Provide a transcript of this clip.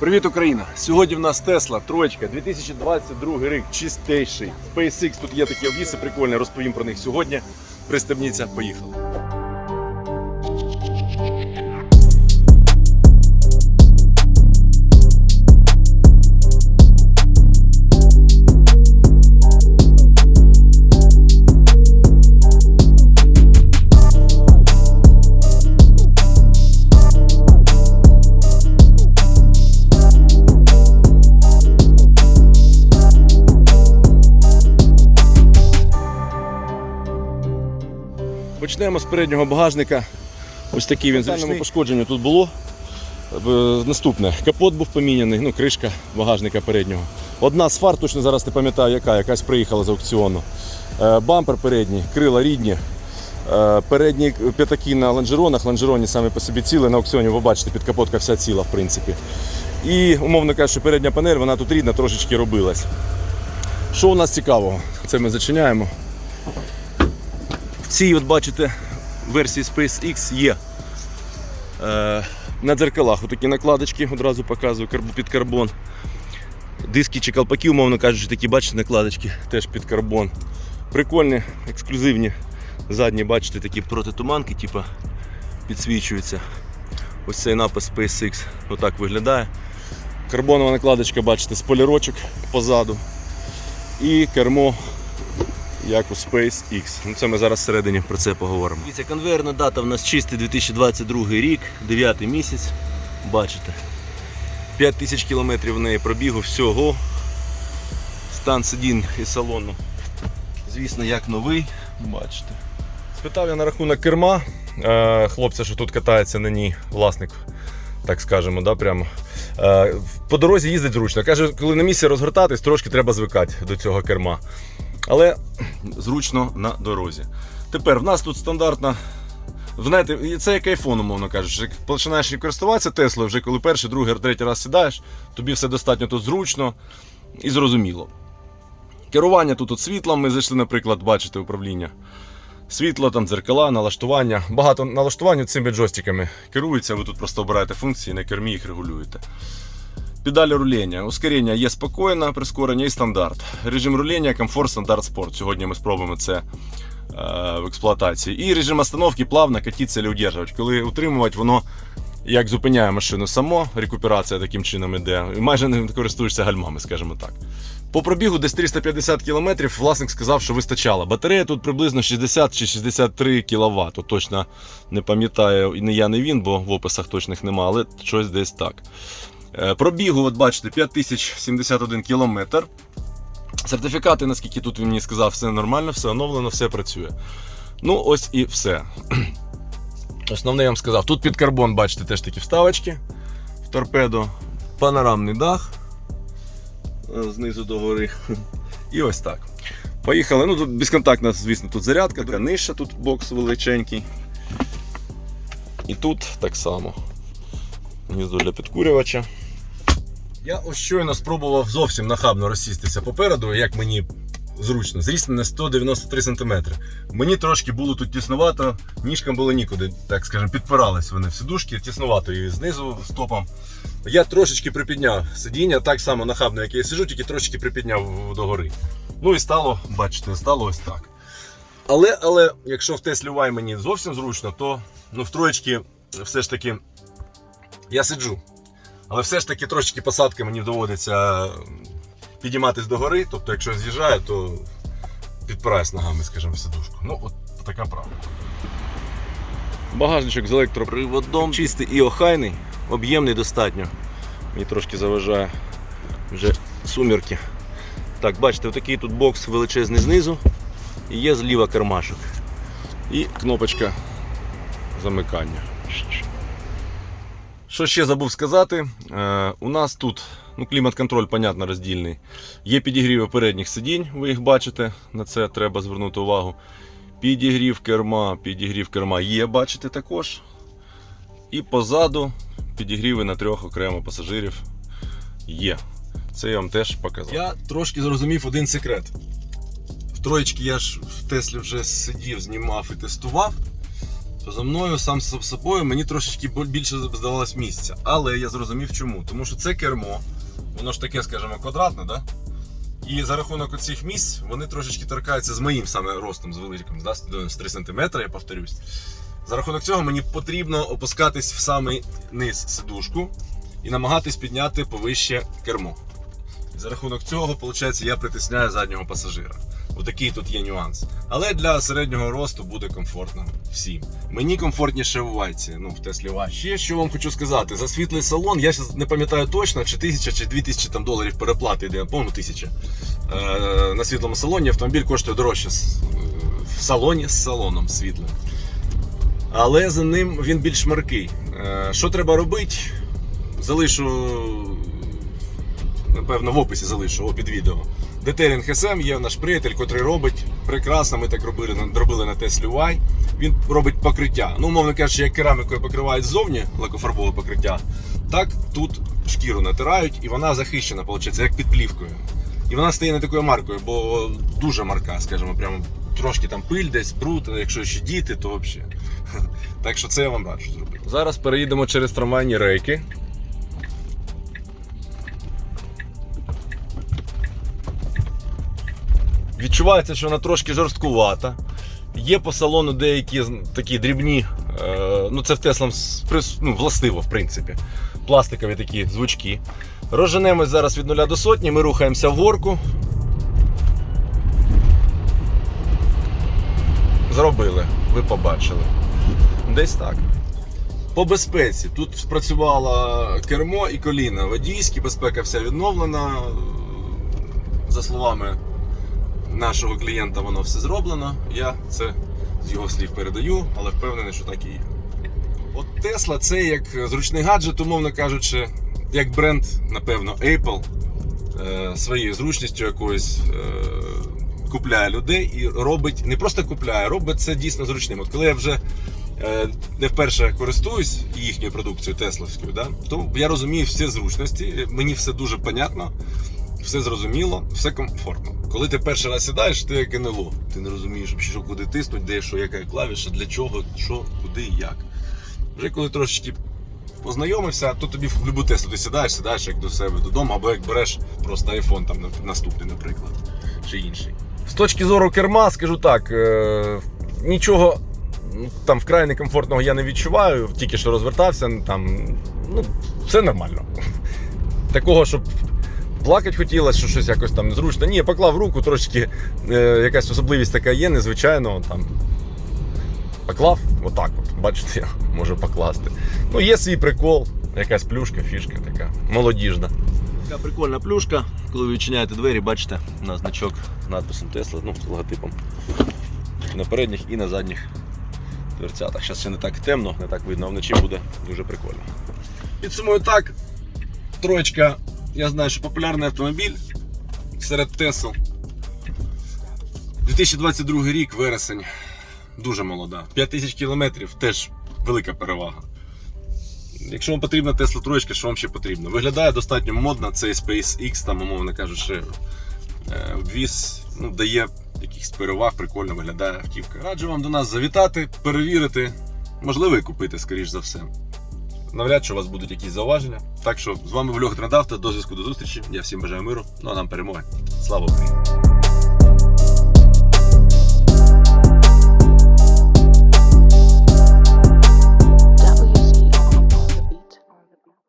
Привіт, Україна! Сьогодні в нас Тесла, троєчка, 2022 рік, чистейший. SpaceX, тут є такі обвіси прикольні, розповім про них сьогодні. Пристебніться, поїхали. Почнемо з переднього багажника. Ось такий він зручний. пошкодження тут було. Е, Наступне. Капот був поміняний, ну, кришка багажника переднього. Одна з фар, точно зараз не пам'ятаю, яка, якась приїхала з аукціону. Е, Бампер передній, крила рідні. Е, Передні п'ятаки на лонжеронах, лонжероні самі по собі ціли, на аукціоні ви бачите, підкапотка вся ціла, в принципі. І, умовно кажучи, передня панель, вона тут рідна, трошечки робилась. Що у нас цікавого? Це ми зачиняємо. Цій, от бачите, версії SpaceX є е, на дзеркалах отакі накладочки, одразу показую під карбон. Диски чи колпаки, умовно кажучи, такі бачите, накладочки теж під карбон. Прикольні, ексклюзивні. Задні, бачите, такі протитуманки, типу, підсвічуються. Ось цей напис SpaceX отак виглядає. Карбонова накладочка, бачите, спойлерочок позаду. І кермо як у SpaceX. Ну, це ми зараз всередині про це поговоримо. Дивіться, конвейерна дата в нас чистий 2022 рік, 9 місяць. Бачите. 5 тисяч кілометрів в неї пробігу всього. Стан сидінь і салону. Звісно, як новий. Бачите. Спитав я на рахунок керма. е, Хлопця, що тут катається на ній, власник, так скажемо, да, прямо. Е, По дорозі їздить зручно. Каже, коли на місці розгортатись, трошки треба звикати до цього керма. Але зручно на дорозі. Тепер в нас тут стандартна. Знаєте, це як айфон, умовно кажучи. Починаєш користуватися Теслою, вже коли перший, другий, третій раз сідаєш, тобі все достатньо тут зручно і зрозуміло. Керування тут от світлом, ми зайшли, наприклад, бачите управління. Світло, там дзеркала, налаштування. Багато налаштувань цими джойстиками керується, ви тут просто обираєте функції, на кермі їх регулюєте. Педалі рулення. Ускорення є спокійне, прискорення і стандарт. Режим рулення, комфорт, стандарт, спорт. Сьогодні ми спробуємо це е, в експлуатації. І режим остановки плавно катитися чи удержувати. Коли утримувати, воно як зупиняє машину само, рекуперація таким чином іде. І майже не користуєшся гальмами, скажімо так. По пробігу десь 350 км власник сказав, що вистачало. Батарея тут приблизно 60 чи 63 кВт. Точно не пам'ятаю, і не я, не він, бо в описах точних немає, але щось десь так. Е, Пробігу, от бачите, 5071 км. Сертифікати, наскільки тут він мені сказав, все нормально, все оновлено, все працює. Ну, ось і все. Основне я вам сказав. Тут під карбон, бачите, теж такі вставочки в торпедо, панорамний дах е, знизу до гори. І ось так. Поїхали. Ну, тут безконтактна, звісно, тут зарядка, така нижча, тут бокс величенький. І тут так само. Гніздо для підкурювача. Я ось щойно спробував зовсім нахабно розсістися попереду, як мені зручно. Зріст мене 193 см. Мені трошки було тут тіснувато, ніжкам було нікуди, так скажемо, підпирались вони в сидушки, тіснувато і знизу стопом. Я трошечки припідняв сидіння, так само нахабно, як я сиджу, тільки трошечки припідняв догори. Ну і стало, бачите, стало ось так. Але, але якщо в Теслі Y мені зовсім зручно, то ну, в троєчки все ж таки я сиджу. Але все ж таки трошечки посадки мені доводиться підійматись до гори. Тобто, якщо з'їжджаю, то підпираюсь ногами, скажімо, в сидушку. Ну, от така правда. Багажничок з електроприводом. Чистий і охайний, об'ємний достатньо. Мені трошки заважає вже сумірки. Так, бачите, такий тут бокс величезний знизу. І є зліва кармашок. І кнопочка замикання. Що ще забув сказати? Е, у нас тут ну, клімат-контроль, понятно, роздільний. Є підігріви передніх сидінь, ви їх бачите, на це треба звернути увагу. Підігрів керма, підігрів керма є, бачите також. І позаду підігріви на трьох окремо пасажирів є. Це я вам теж показав. Я трошки зрозумів один секрет. В троєчки я ж в Теслі вже сидів, знімав і тестував. То за мною сам з собою мені трошечки більше здавалось місця. Але я зрозумів чому. Тому що це кермо, воно ж таке, скажімо, квадратне, да? І за рахунок цих місць вони трошечки торкаються з моїм саме ростом, з великим, да? з 3 см, я повторюсь. За рахунок цього мені потрібно опускатись в самий низ сидушку і намагатись підняти повище кермо. За рахунок цього, виходить, я притисняю заднього пасажира. Отакий тут є нюанс. Але для середнього росту буде комфортно всім. Мені комфортніше в вайці, ну в Теслі Вай. Ще що вам хочу сказати, за світлий салон, я зараз не пам'ятаю точно, чи тисяча, чи дві тисячі там доларів переплати йде, по-моєму, тисяча. Е, на світлому салоні автомобіль коштує дорожче в салоні з салоном світлим. Але за ним він більш маркий. Е, Що треба робити? Залишу, напевно, в описі залишу під відео. Детелінг СМ є наш приятель, котрий робить прекрасно. Ми так робили, робили на Теслі Y. Він робить покриття. Ну, умовно кажучи, як керамікою покривають ззовні лакофарбове покриття, так тут шкіру натирають і вона захищена, виходить, як під плівкою. І вона стає не такою маркою, бо дуже марка, скажімо, прямо трошки там пиль десь, бруд, якщо ще діти, то взагалі. Так що це я вам раджу зробити. Зараз переїдемо через трамвайні рейки. Відчувається, що вона трошки жорсткувата. Є по салону деякі такі дрібні, е, ну це в Теслам ну, властиво, в принципі. Пластикові такі звучки. Розженемось зараз від 0 до сотні, ми рухаємося в горку. Зробили, ви побачили. Десь так. По безпеці. Тут спрацювало кермо і коліна. Водійські, безпека вся відновлена. За словами нашого клієнта, воно все зроблено. Я це з його слів передаю, але впевнений, що так і є. От Tesla це як зручний гаджет, умовно кажучи, як бренд, напевно, Apple е, своєю зручністю якоюсь е, купляє людей і робить, не просто купляє, робить це дійсно зручним. От коли я вже е, не вперше користуюсь їхньою продукцією тесловською, да, то я розумію всі зручності, мені все дуже понятно, все зрозуміло, все комфортно. Коли ти перший раз сідаєш, ти як НЛО. Ти не розумієш, що куди тиснуть, де що, яка клавіша, для чого, що, куди і як. Вже коли трошечки познайомився, то тобі в любу тесту ти сідаєш, сідаєш як до себе додому, або як береш просто iPhone там наступний, наприклад, чи інший. З точки зору керма, скажу так, е, нічого ну, там вкрай некомфортного я не відчуваю, тільки що розвертався, там, ну, все нормально. Такого, щоб плакати хотілося, що щось якось там незручно. Ні, поклав руку, трошки е, якась особливість така є, незвичайно. Там, поклав, отак от, бачите, я можу покласти. Ну, є свій прикол, якась плюшка, фішка така, молодіжна. Така прикольна плюшка. Коли ви відчиняєте двері, бачите на значок надписом Tesla, ну, з логотипом. На передніх і на задніх дверцятах. Зараз ще не так темно, не так видно, а вночі буде дуже прикольно. Підсумую так. Троєчка, я знаю, що популярний автомобіль серед Тесл. 2022 рік, вересень. Дуже молода. 5000 кілометрів теж велика перевага. Якщо вам потрібна Tesla троєчка, що вам ще потрібно? Виглядає достатньо модно, цей SpaceX, там, умовно кажучи, е, ввіз, ну, дає якихось переваг, прикольно виглядає автівка. Раджу вам до нас завітати, перевірити, можливо, і купити, скоріш за все. Навряд чи у вас будуть якісь зауваження. Так що з вами Вльох Трендавто, до зв'язку до зустрічі. Я всім бажаю миру, ну а нам перемоги. Слава Україні!